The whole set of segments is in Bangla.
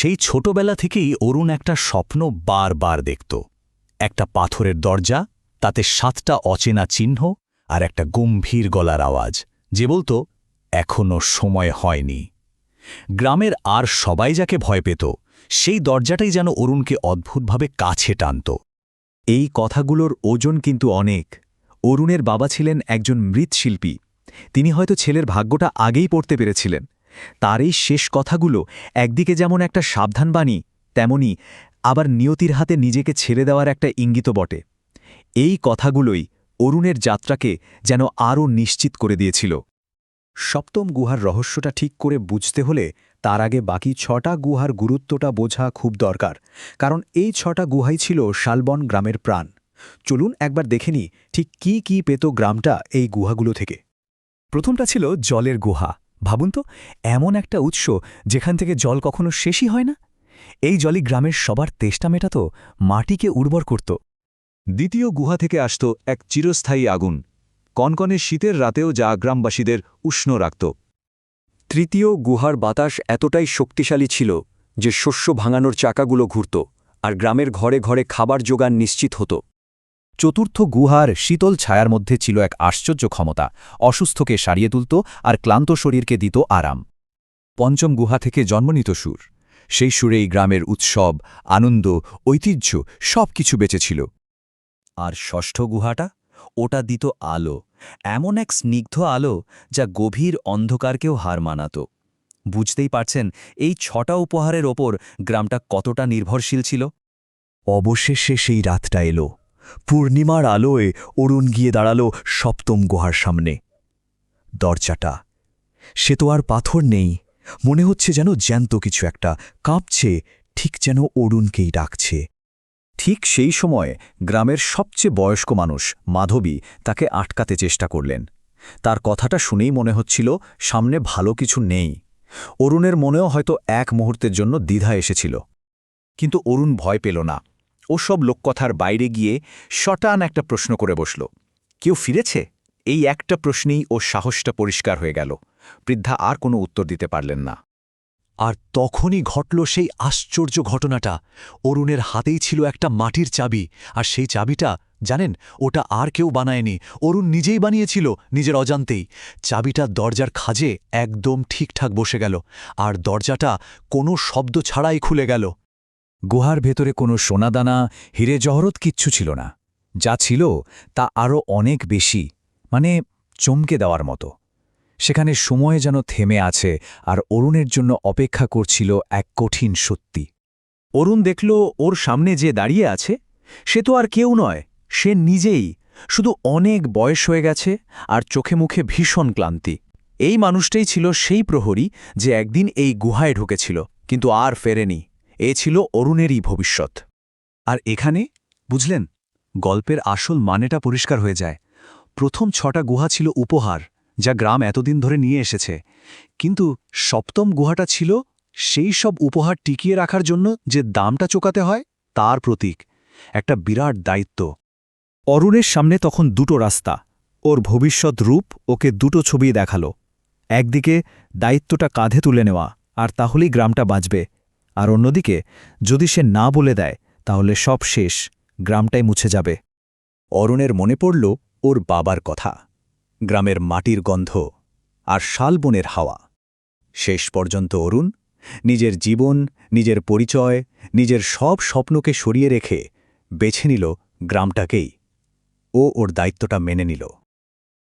সেই ছোটবেলা থেকেই অরুণ একটা স্বপ্ন বারবার দেখত। একটা পাথরের দরজা, তাতে সাতটা অচেনা চিহ্ন আর একটা গম্ভীর গলার আওয়াজ, যে বলতো এখনও সময় হয়নি। গ্রামের আর সবাই যাকে ভয় পেত, সেই দরজাটাই যেন অরুণকে অদ্ভুতভাবে কাছে টানত। এই কথাগুলোর ওজন কিন্তু অনেক। অরুণের বাবা ছিলেন একজন মৃৎশিল্পী। তিনি হয়তো ছেলের ভাগ্যটা আগেই পড়তে পেরেছিলেন। তার এই শেষ কথাগুলো একদিকে যেমন একটা সাবধানবাণী তেমনি আবার নিয়তির হাতে নিজেকে ছেড়ে দেওয়ার একটা ইঙ্গিত বটে। এই কথাগুলোই অরুণের যাত্রাকে যেন আরও নিশ্চিত করে দিয়েছিল। সপ্তম গুহার রহস্যটা ঠিক করে বুঝতে হলে তার আগে বাকি ছটা গুহার গুরুত্বটা বোঝা খুব দরকার, কারণ এই ছটা গুহাই ছিল শালবন গ্রামের প্রাণ। চলুন একবার দেখে ঠিক কি কি পেত গ্রামটা এই গুহাগুলো থেকে। প্রথমটা ছিল জলের গুহা। ভাবুন তো, এমন একটা উৎস যেখান থেকে জল কখনো শেষই হয় না। এই জলই গ্রামের সবার তেষ্টা মেটাত, মাটিকে উর্বর করত। দ্বিতীয় গুহা থেকে আসত এক চিরস্থায়ী আগুন। কনকনে শীতের রাতেও যা গ্রামবাসীদের উষ্ণ রাখত। তৃতীয় গুহার বাতাস এতটাই শক্তিশালী ছিল যে শস্য ভাঙানোর চাকাগুলো ঘুরত আর গ্রামের ঘরে ঘরে খাবার জোগান নিশ্চিত হতো। চতুর্থ গুহার শীতল ছায়ার মধ্যে ছিল এক আশ্চর্য ক্ষমতা। অসুস্থকে সারিয়ে তুলত আর ক্লান্ত শরীরকে দিত আরাম। পঞ্চম গুহা থেকে জন্ম নিত সুর। সেই সুরেই গ্রামের উৎসব, আনন্দ, ঐতিহ্য সব কিছু বেঁচেছিল আর ষষ্ঠ গুহাটা? ওটা দিত আলো। এমন এক স্নিগ্ধ আলো যা গভীর অন্ধকারকেও হার মানাত। বুঝতেই পারছেন, এই ছটা উপহারের ওপর গ্রামটা কতটা নির্ভরশীল ছিল? অবশেষে সেই রাতটা এলো। পূর্ণিমার আলোয় অরুণ গিয়ে দাঁড়াল সপ্তম গুহার সামনে। দরজাটা। সে তো আর পাথর নেই। মনে হচ্ছে যেন জ্যান্ত কিছু একটা। কাঁপছে, ঠিক যেন অরুণকেই ডাকছে। ঠিক সেই সময় গ্রামের সবচেয়ে বয়স্ক মানুষ, মাধবী, তাকে আটকাতে চেষ্টা করলেন। তার কথাটা শুনেই মনে হচ্ছিল সামনে ভালো কিছু নেই। অরুণের মনেও হয়তো এক মুহূর্তের জন্য দ্বিধা এসেছিল। কিন্তু অরুণ ভয় পেল না। ওসব লোককথার বাইরে গিয়ে শটান একটা প্রশ্ন করে বসল। কেউ ফিরেছে? এই একটা প্রশ্নেই ও সাহসটা পরিষ্কার হয়ে গেল। বৃদ্ধা আর কোনো উত্তর দিতে পারলেন না। আর তখনই ঘটল সেই আশ্চর্য ঘটনাটা। অরুণের হাতেই ছিল একটা মাটির চাবি, আর সেই চাবিটা, জানেন, ওটা আর কেউ বানায়নি। অরুণ নিজেই বানিয়েছিল, নিজের অজান্তেই। চাবিটা দরজার খাজে একদম ঠিকঠাক বসে গেল, আর দরজাটা কোনো শব্দ ছাড়াই খুলে গেল। গুহার ভেতরে কোনো সোনাদানা, হিরে জহরত কিচ্ছু ছিল না। যা ছিল তা আরও অনেক বেশি মানে চমকে দেওয়ার মতো। সেখানে সময় যেন থেমে আছে আর অরুণের জন্য অপেক্ষা করছিল এক কঠিন সত্যি। অরুণ দেখল ওর সামনে যে দাঁড়িয়ে আছে, সে তো আর কেউ নয়, সে নিজেই, শুধু অনেক বয়স হয়ে গেছে আর চোখে মুখে ভীষণ ক্লান্তি। এই মানুষটাই ছিল সেই প্রহরী যে একদিন এই গুহায় ঢুকেছিল, কিন্তু আর ফেরেনি। এ ছিল অরুণেরই ভবিষ্যৎ। আর এখানে, বুঝলেন, গল্পের আসল মানেটা পরিষ্কার হয়ে যায়। প্রথম ছটা গুহা ছিল উপহার, যা গ্রাম এতদিন ধরে নিয়ে এসেছে। কিন্তু সপ্তম গুহাটা ছিল সেই সব উপহার টিকিয়ে রাখার জন্য যে দামটা চোকাতে হয়, তার প্রতীক, একটা বিরাট দায়িত্ব। অরুণের সামনে তখন দুটো রাস্তা, ওর ভবিষ্যৎ রূপ ওকে দুটো ছবি দেখাল। একদিকে দায়িত্বটা কাঁধে তুলে নেওয়া, আর তাহলেই গ্রামটা বাঁচবে। আর অন্যদিকে, যদি সে না বলে দেয়, তাহলে সব শেষ, গ্রামটাই মুছে যাবে। অরুণের মনে পড়ল ওর বাবার কথা। গ্রামের মাটির গন্ধ আর শালবনের হাওয়া। শেষ পর্যন্ত অরুণ নিজের জীবন, নিজের পরিচয়, নিজের সব স্বপ্নকে সরিয়ে রেখে বেছে নিল গ্রামটাকেই। ও ওর দায়িত্বটা মেনে নিল।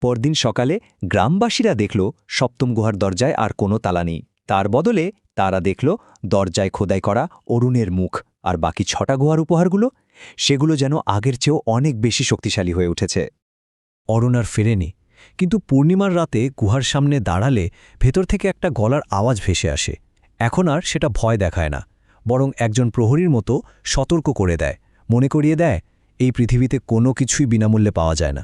পরদিন সকালে গ্রামবাসীরা দেখল সপ্তম গুহার দরজায় আর কোনো তালা নেই। তার বদলে তারা দেখল দরজায় খোদাই করা অরুণের মুখ আর বাকি ছটা গুহার উপহারগুলো, সেগুলো যেন আগের চেয়েও অনেক বেশি শক্তিশালী হয়ে উঠেছে। অরুণ আর ফেরেনি, কিন্তু পূর্ণিমার রাতে গুহার সামনে দাঁড়ালে ভেতর থেকে একটা গলার আওয়াজ ভেসে আসে। এখন আর সেটা ভয় দেখায় না, বরং একজন প্রহরীর মতো সতর্ক করে দেয়, মনে করিয়ে দেয়, এই পৃথিবীতে কোনো কিছুই বিনামূল্যে পাওয়া যায় না।